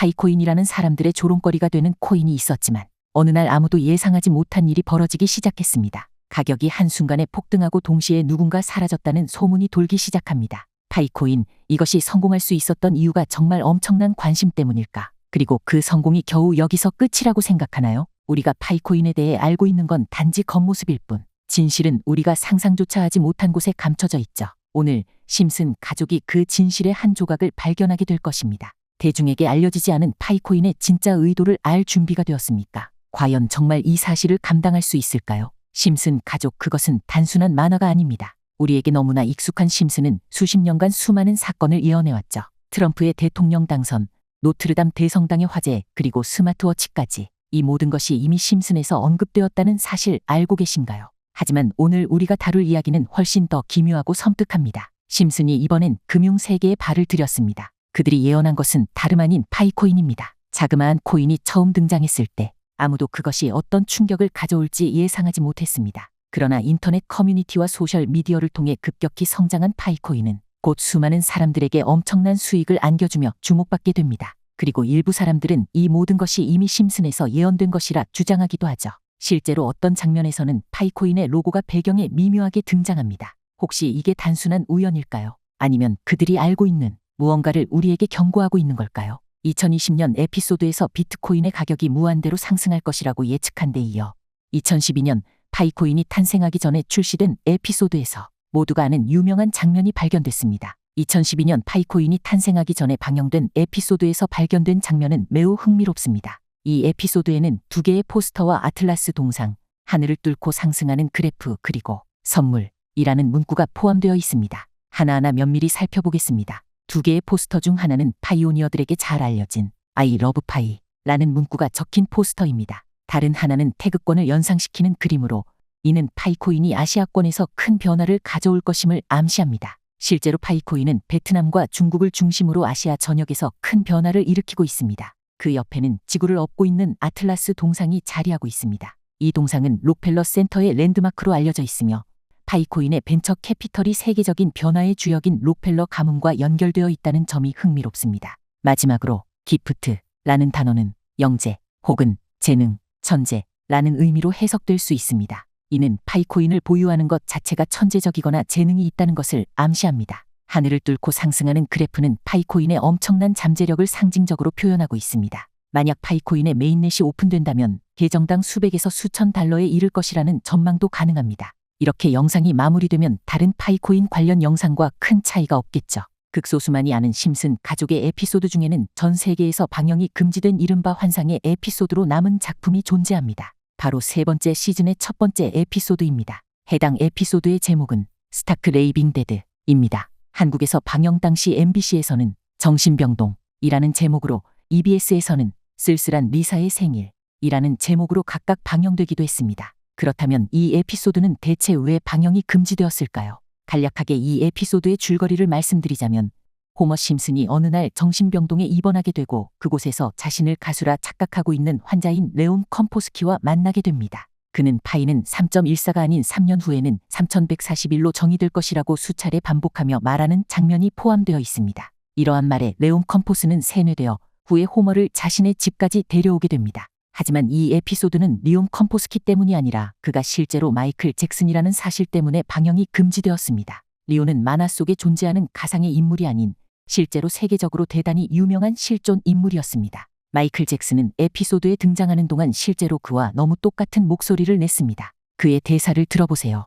파이코인이라는 사람들의 조롱거리가 되는 코인이 있었지만 어느 날 아무도 예상하지 못한 일이 벌어지기 시작했습니다. 가격이 한순간에 폭등하고 동시에 누군가 사라졌다는 소문이 돌기 시작합니다. 파이코인, 이것이 성공할 수 있었던 이유가 정말 엄청난 관심 때문일까? 그리고 그 성공이 겨우 여기서 끝이라고 생각하나요? 우리가 파이코인에 대해 알고 있는 건 단지 겉모습일 뿐. 진실은 우리가 상상조차 하지 못한 곳에 감춰져 있죠. 오늘 심슨 가족이 그 진실의 한 조각을 발견하게 될 것입니다. 대중에게 알려지지 않은 파이코인의 진짜 의도를 알 준비가 되었습니까? 과연 정말 이 사실을 감당할 수 있을까요? 심슨 가족 그것은 단순한 만화가 아닙니다. 우리에게 너무나 익숙한 심슨은 수십 년간 수많은 사건을 이어내왔죠. 트럼프의 대통령 당선, 노트르담 대성당의 화재, 그리고 스마트워치까지 이 모든 것이 이미 심슨에서 언급되었다는 사실 알고 계신가요? 하지만 오늘 우리가 다룰 이야기는 훨씬 더 기묘하고 섬뜩합니다. 심슨이 이번엔 금융 세계에 발을 들였습니다. 그들이 예언한 것은 다름 아닌 파이코인입니다. 자그마한 코인이 처음 등장했을 때 아무도 그것이 어떤 충격을 가져올지 예상하지 못했습니다. 그러나 인터넷 커뮤니티와 소셜 미디어를 통해 급격히 성장한 파이코인은 곧 수많은 사람들에게 엄청난 수익을 안겨주며 주목받게 됩니다. 그리고 일부 사람들은 이 모든 것이 이미 심슨에서 예언된 것이라 주장하기도 하죠. 실제로 어떤 장면에서는 파이코인의 로고가 배경에 미묘하게 등장합니다. 혹시 이게 단순한 우연일까요? 아니면 그들이 알고 있는 무언가를 우리에게 경고하고 있는 걸까요? 2020년 에피소드에서 비트코인의 가격이 무한대로 상승할 것이라고 예측한 데 이어 2012년 파이코인이 탄생하기 전에 출시된 에피소드에서 모두가 아는 유명한 장면이 발견됐습니다. 2012년 파이코인이 탄생하기 전에 방영된 에피소드에서 발견된 장면은 매우 흥미롭습니다. 이 에피소드에는 두 개의 포스터와 아틀라스 동상, 하늘을 뚫고 상승하는 그래프 그리고 선물이라는 문구가 포함되어 있습니다. 하나하나 면밀히 살펴보겠습니다. 두 개의 포스터 중 하나는 파이오니어들에게 잘 알려진 I love 파이라는 문구가 적힌 포스터입니다. 다른 하나는 태극권을 연상시키는 그림으로 이는 파이코인이 아시아권에서 큰 변화를 가져올 것임을 암시합니다. 실제로 파이코인은 베트남과 중국을 중심으로 아시아 전역에서 큰 변화를 일으키고 있습니다. 그 옆에는 지구를 업고 있는 아틀라스 동상이 자리하고 있습니다. 이 동상은 록펠러 센터의 랜드마크로 알려져 있으며 파이코인의 벤처 캐피털이 세계적인 변화의 주역인 록펠러 가문과 연결되어 있다는 점이 흥미롭습니다. 마지막으로 기프트라는 단어는 영재 혹은 재능, 천재라는 의미로 해석될 수 있습니다. 이는 파이코인을 보유하는 것 자체가 천재적이거나 재능이 있다는 것을 암시합니다. 하늘을 뚫고 상승하는 그래프는 파이코인의 엄청난 잠재력을 상징적으로 표현하고 있습니다. 만약 파이코인의 메인넷이 오픈된다면 계정당 수백에서 수천 달러에 이를 것이라는 전망도 가능합니다. 이렇게 영상이 마무리되면 다른 파이코인 관련 영상과 큰 차이가 없겠죠. 극소수만이 아는 심슨 가족의 에피소드 중에는 전 세계에서 방영이 금지된 이른바 환상의 에피소드로 남은 작품이 존재합니다. 바로 세 번째 시즌의 첫 번째 에피소드입니다. 해당 에피소드의 제목은 스타크 레이빙 데드입니다. 한국에서 방영 당시 MBC에서는 정신병동이라는 제목으로 EBS에서는 쓸쓸한 리사의 생일이라는 제목으로 각각 방영되기도 했습니다. 그렇다면 이 에피소드는 대체 왜 방영이 금지되었을까요? 간략하게 이 에피소드의 줄거리를 말씀드리자면 호머 심슨이 어느 날 정신병동에 입원하게 되고 그곳에서 자신을 가수라 착각하고 있는 환자인 레온 컴포스키와 만나게 됩니다. 그는 파이는 3.14가 아닌 3년 후에는 3141로 정의될 것이라고 수차례 반복하며 말하는 장면이 포함되어 있습니다. 이러한 말에 레온 컴포스는 세뇌되어 후에 호머를 자신의 집까지 데려오게 됩니다. 하지만 이 에피소드는 리온 컴포스키 때문이 아니라 그가 실제로 마이클 잭슨이라는 사실 때문에 방영이 금지되었습니다. 리온은 만화 속에 존재하는 가상의 인물이 아닌 실제로 세계적으로 대단히 유명한 실존 인물이었습니다. 마이클 잭슨은 에피소드에 등장하는 동안 실제로 그와 너무 똑같은 목소리를 냈습니다. 그의 대사를 들어보세요.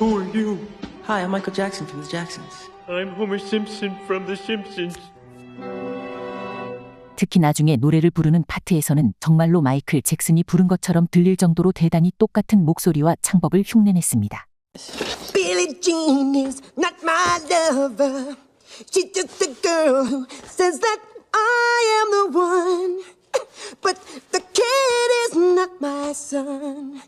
Who are you? Hi, I'm Michael Jackson from the Jacksons. I'm Homer Simpson from The Simpsons. 특히 나중에 노래를 부르는 파트에서는 정말로 마이클 잭슨이 부른 것처럼 들릴 정도로 대단히 똑같은 목소리와 창법을 흉내냈습니다. Billie Jean is not my lover. She's just a girl who says that I am the one. But the kid is not my son.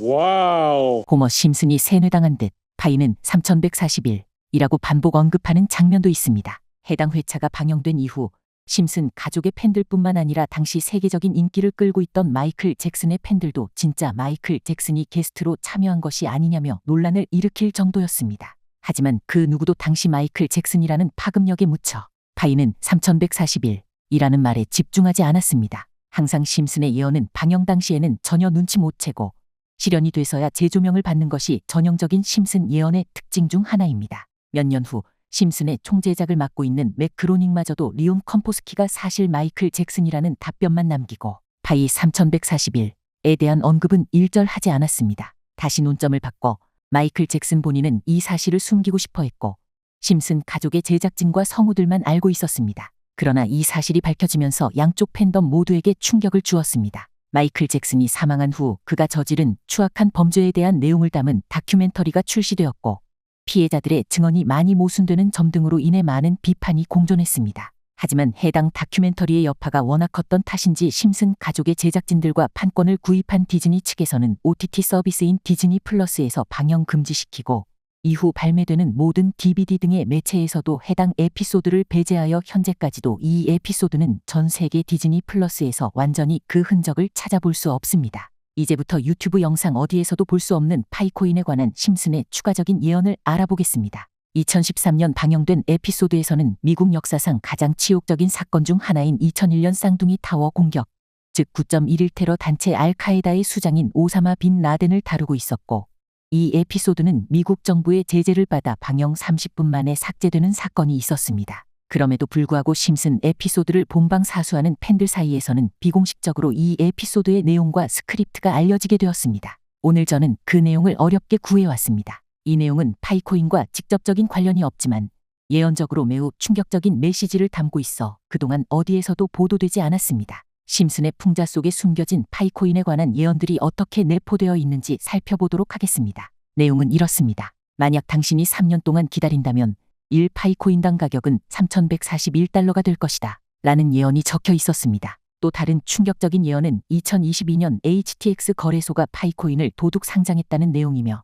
Wow. 호머 심슨이 세뇌당한 듯 파이는 3141이라고 반복 언급하는 장면도 있습니다. 해당 회차가 방영된 이후 심슨 가족의 팬들뿐만 아니라 당시 세계적인 인기를 끌고 있던 마이클 잭슨의 팬들도 진짜 마이클 잭슨이 게스트로 참여한 것이 아니냐며 논란을 일으킬 정도였습니다. 하지만 그 누구도 당시 마이클 잭슨이라는 파급력에 묻혀 파이는 3141이라는 말에 집중하지 않았습니다. 항상 심슨의 예언은 방영 당시에는 전혀 눈치 못 채고 실현이 돼서야 재조명을 받는 것이 전형적인 심슨 예언의 특징 중 하나입니다. 몇 년 후 심슨의 총제작을 맡고 있는 맥 그로닝마저도 리온 컴포스키가 사실 마이클 잭슨이라는 답변만 남기고 파이 3141에 대한 언급은 일절 하지 않았습니다. 다시 논점을 바꿔 마이클 잭슨 본인은 이 사실을 숨기고 싶어 했고 심슨 가족의 제작진과 성우들만 알고 있었습니다. 그러나 이 사실이 밝혀지면서 양쪽 팬덤 모두에게 충격을 주었습니다. 마이클 잭슨이 사망한 후 그가 저지른 추악한 범죄에 대한 내용을 담은 다큐멘터리가 출시되었고 피해자들의 증언이 많이 모순되는 점 등으로 인해 많은 비판이 공존했습니다. 하지만 해당 다큐멘터리의 여파가 워낙 컸던 탓인지 심슨 가족의 제작진들과 판권을 구입한 디즈니 측에서는 OTT 서비스인 디즈니 플러스에서 방영 금지시키고 이후 발매되는 모든 DVD 등의 매체에서도 해당 에피소드를 배제하여 현재까지도 이 에피소드는 전 세계 디즈니 플러스에서 완전히 그 흔적을 찾아볼 수 없습니다. 이제부터 유튜브 영상 어디에서도 볼 수 없는 파이코인에 관한 심슨의 추가적인 예언을 알아보겠습니다. 2013년 방영된 에피소드에서는 미국 역사상 가장 치욕적인 사건 중 하나인 2001년 쌍둥이 타워 공격, 즉 9.11 테러 단체 알카에다의 수장인 오사마 빈 라덴을 다루고 있었고 이 에피소드는 미국 정부의 제재를 받아 방영 30분 만에 삭제되는 사건이 있었습니다. 그럼에도 불구하고 심슨 에피소드를 본방 사수하는 팬들 사이에서는 비공식적으로 이 에피소드의 내용과 스크립트가 알려지게 되었습니다. 오늘 저는 그 내용을 어렵게 구해왔습니다. 이 내용은 파이코인과 직접적인 관련이 없지만 예언적으로 매우 충격적인 메시지를 담고 있어 그동안 어디에서도 보도되지 않았습니다. 심슨의 풍자 속에 숨겨진 파이코인에 관한 예언들이 어떻게 내포되어 있는지 살펴보도록 하겠습니다. 내용은 이렇습니다. 만약 당신이 3년 동안 기다린다면 1 파이코인당 가격은 3,141달러가 될 것이다. 라는 예언이 적혀 있었습니다. 또 다른 충격적인 예언은 2022년 HTX 거래소가 파이코인을 도둑 상장했다는 내용이며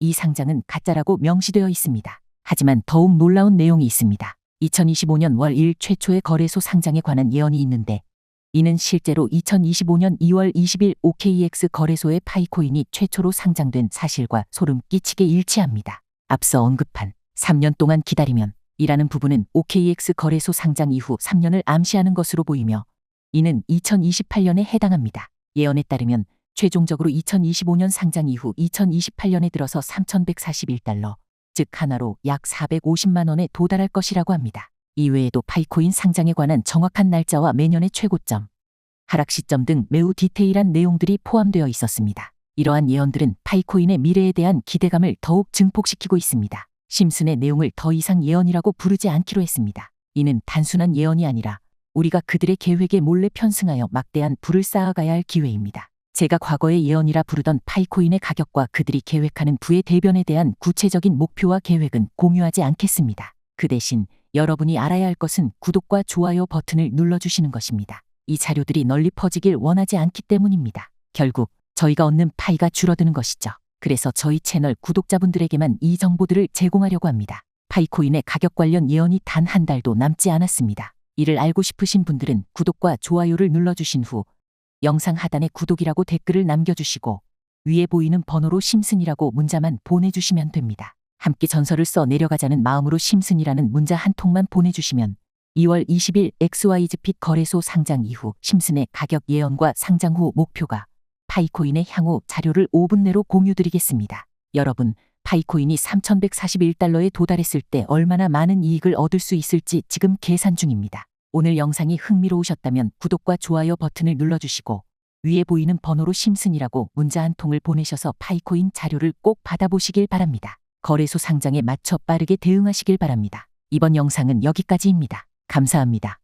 이 상장은 가짜라고 명시되어 있습니다. 하지만 더욱 놀라운 내용이 있습니다. 2025년 월 1 최초의 거래소 상장에 관한 예언이 있는데 이는 실제로 2025년 2월 20일 OKX 거래소의 파이코인이 최초로 상장된 사실과 소름 끼치게 일치합니다. 앞서 언급한 3년 동안 기다리면 이라는 부분은 OKX 거래소 상장 이후 3년을 암시하는 것으로 보이며 이는 2028년에 해당합니다. 예언에 따르면 최종적으로 2025년 상장 이후 2028년에 들어서 3,141달러, 즉 하나로 약 450만 원에 도달할 것이라고 합니다. 이외에도 파이코인 상장에 관한 정확한 날짜와 매년의 최고점, 하락 시점 등 매우 디테일한 내용들이 포함되어 있었습니다. 이러한 예언들은 파이코인의 미래에 대한 기대감을 더욱 증폭시키고 있습니다. 심슨의 내용을 더 이상 예언이라고 부르지 않기로 했습니다. 이는 단순한 예언이 아니라 우리가 그들의 계획에 몰래 편승하여 막대한 불을 쌓아가야 할 기회입니다. 제가 과거의 예언이라 부르던 파이코인의 가격과 그들이 계획하는 부의 대변에 대한 구체적인 목표와 계획은 공유하지 않겠습니다. 그 대신 여러분이 알아야 할 것은 구독과 좋아요 버튼을 눌러주시는 것입니다. 이 자료들이 널리 퍼지길 원하지 않기 때문입니다. 결국 저희가 얻는 파이가 줄어드는 것이죠. 그래서 저희 채널 구독자분들에게만 이 정보들을 제공하려고 합니다. 파이코인의 가격 관련 예언이 단 한 달도 남지 않았습니다. 이를 알고 싶으신 분들은 구독과 좋아요를 눌러주신 후 영상 하단에 구독이라고 댓글을 남겨주시고 위에 보이는 번호로 심슨이라고 문자만 보내주시면 됩니다. 함께 전설을 써 내려가자는 마음으로 심슨이라는 문자 한 통만 보내주시면 2월 20일 XYZ핏 거래소 상장 이후 심슨의 가격 예언과 상장 후 목표가 파이코인의 향후 자료를 5분 내로 공유드리겠습니다. 여러분, 파이코인이 3,141달러에 도달했을 때 얼마나 많은 이익을 얻을 수 있을지 지금 계산 중입니다. 오늘 영상이 흥미로우셨다면 구독과 좋아요 버튼을 눌러주시고 위에 보이는 번호로 심슨이라고 문자 한 통을 보내셔서 파이코인 자료를 꼭 받아보시길 바랍니다. 거래소 상장에 맞춰 빠르게 대응하시길 바랍니다. 이번 영상은 여기까지입니다. 감사합니다.